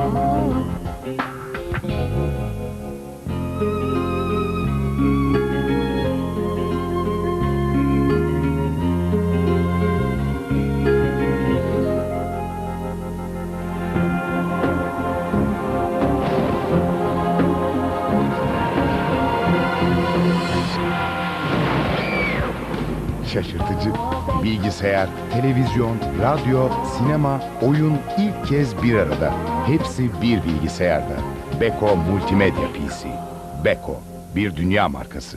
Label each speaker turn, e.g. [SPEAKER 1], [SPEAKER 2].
[SPEAKER 1] Oh. Şaşırtıcı. Bilgisayar, televizyon, radyo, sinema, oyun ilk kez bir arada. Hepsi bir bilgisayarda. Beko Multimedya PC. Beko, bir dünya markası.